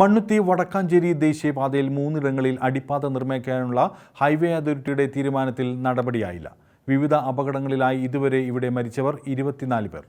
മണ്ണുത്തി വടക്കാഞ്ചേരി ദേശീയപാതയിൽ മൂന്നിടങ്ങളിൽ അടിപ്പാത നിർമ്മിക്കാനുള്ള ഹൈവേ അതോറിറ്റിയുടെ തീരുമാനത്തിൽ നടപടിയായില്ല. വിവിധ അപകടങ്ങളിലായി ഇതുവരെ ഇവിടെ മരിച്ചവർ ഇരുപത്തിനാല് പേർ.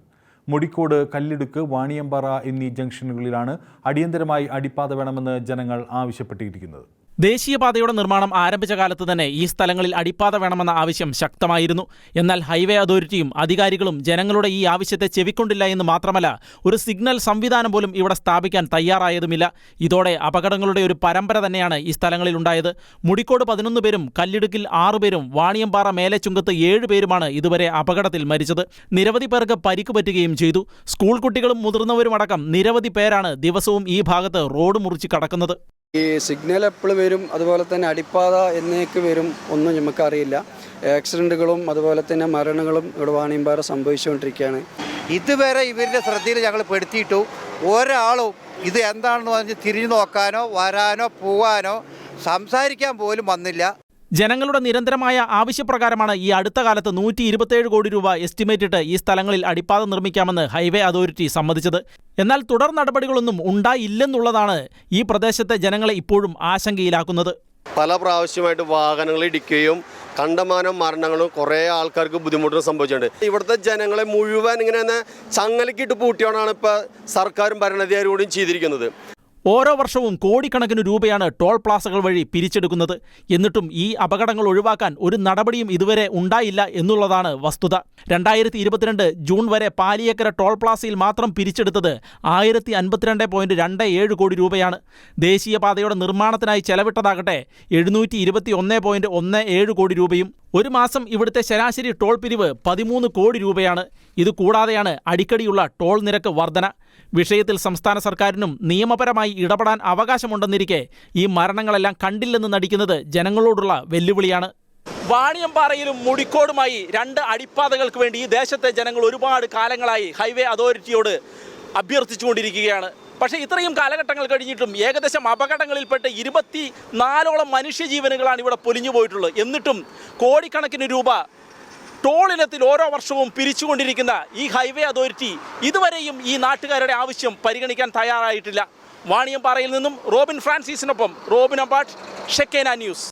മുടിക്കോട് കല്ലിടുക്ക് വാണിയമ്പാറ എന്നീ ജംഗ്ഷനുകളിലാണ് അടിയന്തരമായി അടിപ്പാത വേണമെന്ന് ജനങ്ങൾ ആവശ്യപ്പെട്ടിരിക്കുന്നത്. ദേശീയപാതയുടെ നിർമ്മാണം ആരംഭിച്ച കാലത്ത് തന്നെ ഈ സ്ഥലങ്ങളിൽ അടിപ്പാത വേണമെന്ന ആവശ്യം ശക്തമായിരുന്നു. എന്നാൽ ഹൈവേ അതോറിറ്റിയും അധികാരികളും ജനങ്ങളുടെ ഈ ആവശ്യത്തെ ചെവിക്കൊണ്ടില്ല എന്ന് മാത്രമല്ല ഒരു സിഗ്നൽ സംവിധാനം പോലും ഇവിടെ സ്ഥാപിക്കാൻ തയ്യാറായതുമില്ല. ഇതോടെ അപകടങ്ങളുടെ ഒരു പരമ്പര തന്നെയാണ് ഈ സ്ഥലങ്ങളിൽ ഉണ്ടായത്. മുടിക്കോട് പതിനൊന്ന് പേരും കല്ലിടുക്കിൽ ആറുപേരും വാണിയമ്പാറ മേലെച്ചുങ്കത്ത് ഏഴ് പേരുമാണ് ഇതുവരെ അപകടത്തിൽ മരിച്ചത്. നിരവധി പേർക്ക് പരിക്ക് പറ്റുകയും ചെയ്തു. സ്കൂൾ കുട്ടികളും മുതിർന്നവരുമടക്കം നിരവധി പേരാണ് ദിവസവും ഈ ഭാഗത്ത് റോഡ് മുറിച്ച് കടക്കുന്നത്. ഈ സിഗ്നൽ എപ്പോൾ വരും അതുപോലെ തന്നെ അടിപ്പാത എന്നേക്ക് വരും ഒന്നും നമുക്കറിയില്ല. ആക്സിഡന്റുകളും അതുപോലെ തന്നെ മരണങ്ങളും ഇവിടെ വാണിയമ്പാറ സംഭവിച്ചുകൊണ്ടിരിക്കുകയാണ്. ഇതുവരെ ഇവരുടെ ശ്രദ്ധയിൽ ഞങ്ങൾ പെടുത്തിയിട്ടു ഒരാളും ഇത് എന്താണെന്ന് പറഞ്ഞ് തിരിഞ്ഞു നോക്കാനോ വരാനോ പോവാനോ സംസാരിക്കാൻ പോലും വന്നില്ല. ജനങ്ങളുടെ നിരന്തരമായ ആവശ്യപ്രകാരമാണ് ഈ അടുത്ത കാലത്ത് നൂറ്റി ഇരുപത്തിയേഴ് കോടി രൂപ എസ്റ്റിമേറ്റിട്ട് ഈ സ്ഥലങ്ങളിൽ അടിപ്പാത നിർമ്മിക്കാമെന്ന് ഹൈവേ അതോറിറ്റി സമ്മതിച്ചത്. എന്നാൽ തുടർ നടപടികളൊന്നും ഉണ്ടായില്ലെന്നുള്ളതാണ് ഈ പ്രദേശത്തെ ജനങ്ങളെ ഇപ്പോഴും ആശങ്കയിലാക്കുന്നത്. പല പ്രാവശ്യമായിട്ട് വാഹനങ്ങൾ ഇടിക്കുകയും കണ്ടമാനം മരണങ്ങളും കുറേ ആൾക്കാർക്ക് ബുദ്ധിമുട്ടുകൾ സംഭവിച്ചിട്ടുണ്ട്. ഇവിടുത്തെ ജനങ്ങളെ മുഴുവൻ ഇങ്ങനെ ചങ്ങലക്കിട്ട് പൂട്ടിയോണാണ് ഇപ്പോൾ സർക്കാരും ഭരണാധികാരിയോടും ചെയ്തിരിക്കുന്നത്. ഓരോ വർഷവും കോടിക്കണക്കിന് രൂപയാണ് ടോൾ പ്ലാസകൾ വഴി പിരിച്ചെടുക്കുന്നത്. എന്നിട്ടും ഈ അപകടങ്ങൾ ഒഴിവാക്കാൻ ഒരു നടപടിയും ഇതുവരെ ഉണ്ടായില്ല എന്നുള്ളതാണ് വസ്തുത. രണ്ടായിരത്തി ഇരുപത്തിരണ്ട് ജൂൺ വരെ പാലിയേക്കര ടോൾ പ്ലാസയിൽ മാത്രം പിരിച്ചെടുത്തത് ആയിരത്തി അൻപത്തിരണ്ട് പോയിന്റ് രണ്ട് ഏഴ് കോടി രൂപയാണ്. ദേശീയപാതയുടെ നിർമ്മാണത്തിനായി ചെലവിട്ടതാകട്ടെ എഴുന്നൂറ്റി ഇരുപത്തി ഒന്ന് പോയിന്റ് ഒന്ന് ഏഴ് കോടി രൂപയും ഒരു മാസം ഇവിടുത്തെ ശരാശരി ടോൾ പിരിവ് പതിമൂന്ന് കോടി രൂപയാണ്. ഇത് കൂടാതെയാണ് അടിക്കടിയുള്ള ടോൾ നിരക്ക് വർധന. വിഷയത്തിൽ സംസ്ഥാന സർക്കാരിനും നിയമപരമായി ഇടപെടാൻ അവകാശമുണ്ടെന്നിരിക്കെ ഈ മരണങ്ങളെല്ലാം കണ്ടില്ലെന്ന് നടിക്കുന്നത് ജനങ്ങളോടുള്ള വെല്ലുവിളിയാണ്. വാണിയമ്പാറയിലും മുടിക്കോടുമായി രണ്ട് അടിപ്പാതകൾക്ക് വേണ്ടി ഈ ദേശത്തെ ജനങ്ങൾ ഒരുപാട് കാലങ്ങളായി ഹൈവേ അതോറിറ്റിയോട് അഭ്യർത്ഥിച്ചുകൊണ്ടിരിക്കുകയാണ്. പക്ഷേ ഇത്രയും കാലഘട്ടങ്ങൾ കഴിഞ്ഞിട്ടും ഏകദേശം അപകടങ്ങളിൽപ്പെട്ട് ഇരുപത്തി നാലോളം മനുഷ്യജീവനുകളാണ് ഇവിടെ പൊലിഞ്ഞു പോയിട്ടുള്ളത്. എന്നിട്ടും കോടിക്കണക്കിന് രൂപ ടോളിനത്തിൽ ഓരോ വർഷവും പിരിച്ചുകൊണ്ടിരിക്കുന്ന ഈ ഹൈവേ അതോറിറ്റി ഇതുവരെയും ഈ നാട്ടുകാരുടെ ആവശ്യം പരിഗണിക്കാൻ തയ്യാറായിട്ടില്ല. വാണിയമ്പാറയിൽ നിന്നും റോബിൻ ഫ്രാൻസിസിനൊപ്പം റോബിൻ അമ്പാട്ട് ഷെക്കേന ന്യൂസ്.